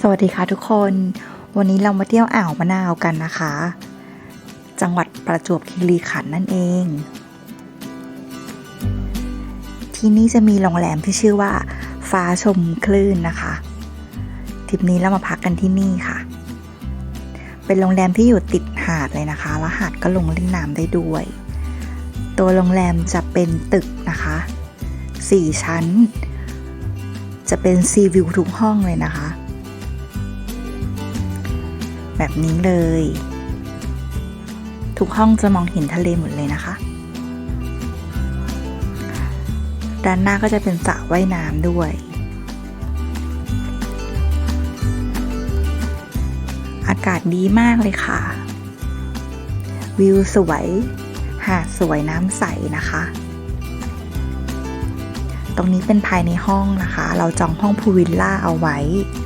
สวัสดีค่ะทุกคน วันนี้เรามาเที่ยวอ่าวมะนาวกันนะคะ จังหวัดประจวบคีรีขันธ์นั่นเอง ที่นี่จะมีโรงแรมที่ชื่อว่า ฟ้าชมคลื่นนะคะทริปนี้เรามาพักกันที่นี่ค่ะ เป็นโรงแรมที่อยู่ติดหาดเลยนะคะ แล้วหาดก็ลงเล่นน้ำได้ด้วย ตัวโรงแรมจะเป็นตึกนะคะสี่ชั้น จะเป็นซีวิวทุกห้องเลยนะคะ แบบนี้เลย ทุกห้องจะมองเห็นทะเลหมดเลยนะคะ ด้านหน้าก็จะเป็นสระว่ายน้ำด้วย อากาศดีมากเลยค่ะ วิวสวย หาดสวยน้ำใสนะคะ ตรงนี้เป็นภายในห้องนะคะ เราจองห้องพูลวิลล่าเอาไว้ห้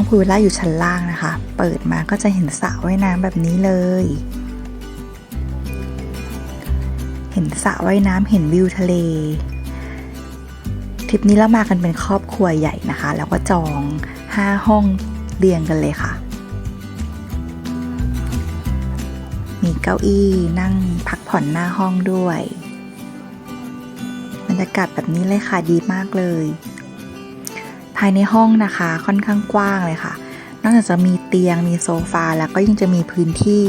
องพูลวิลล่าอยู่ชั้นล่างนะคะ เปิดมาก็จะเห็นสระว่ายน้ำแบบนี้เลย เห็นสระว่ายน้ำเห็นวิวทะเล ทริปนี้เรามากันเป็นครอบครัวใหญ่นะคะ แล้วก็จองห้าห้องเรียงกันเลยค่ะ มีเก้าอี้นั่งพักผ่อนหน้าห้องด้วย บรรยากาศแบบนี้เลยค่ะดีมากเลย ภายในห้องนะคะค่อนข้างกว้างเลยค่ะ นอกจากจะมีเตียงมีโซฟาแล้วก็ยังจะมีพื้นที่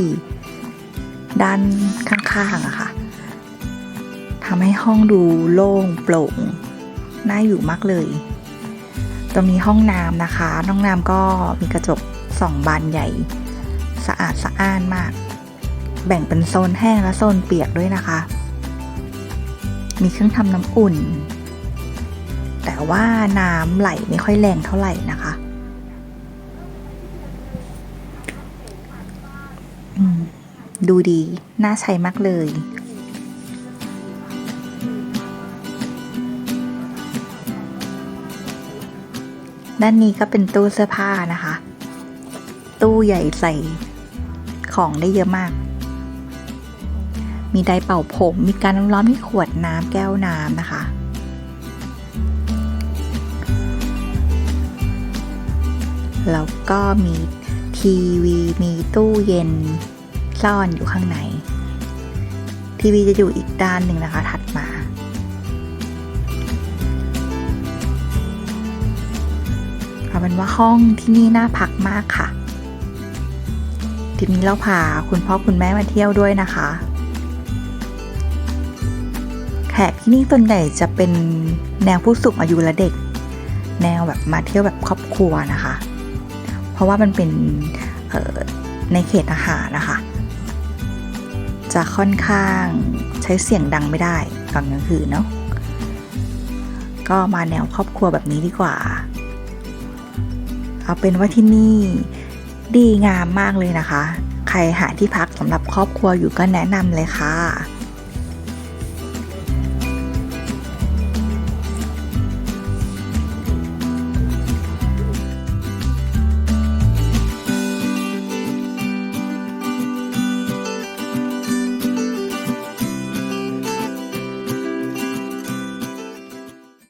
ด้านข้างๆอะค่ะทำให้ห้องดูโล่งโปร่งน่าอยู่มากเลยตรงนี้ห้องน้ำนะคะ ห้องน้ำก็มีกระจกสองบานใหญ่ สะอาดสะอ้านมาก แบ่งเป็นโซนแห้งและโซนเปียกด้วยนะคะ มีเครื่องทำน้ำอุ่น แต่ว่าน้ำไหลไม่ค่อยแรงเท่าไหร่นะคะดูดี น่าใช้มากเลย ด้านนี้ก็เป็นตู้เสื้อผ้านะคะ ตู้ใหญ่ใส่ของได้เยอะมาก มีไดเป่าผม มีการน้ำร้อนมีขวดน้ำแก้วน้ำนะคะ แล้วก็มีทีวีมีตู้เย็นซ่อนอยู่ข้างใน ทีวีจะอยู่อีกด้านหนึ่งนะคะถัดมา เอาเป็นว่าห้องที่นี่น่าพักมากค่ะทริปนี้เราพาคุณพ่อคุณแม่มาเที่ยวด้วยนะคะ แขกที่นี่ส่วนใหญ่จะเป็นแนวผู้สูงอายุและเด็ก แนวแบบมาเที่ยวแบบครอบครัวนะคะ ราะว่ามันเป็นในเขตอาหารนะคะ จะค่อนข้างใช้เสียงดังไม่ได้ตอนกลางคืนเนาะก็มาแนวครอบครัวแบบนี้ดีกว่า เอาเป็นว่าที่นี่ดีงามมากเลยนะคะ ใครหาที่พักสำหรับครอบครัวอยู่ก็แนะนำเลยค่ะ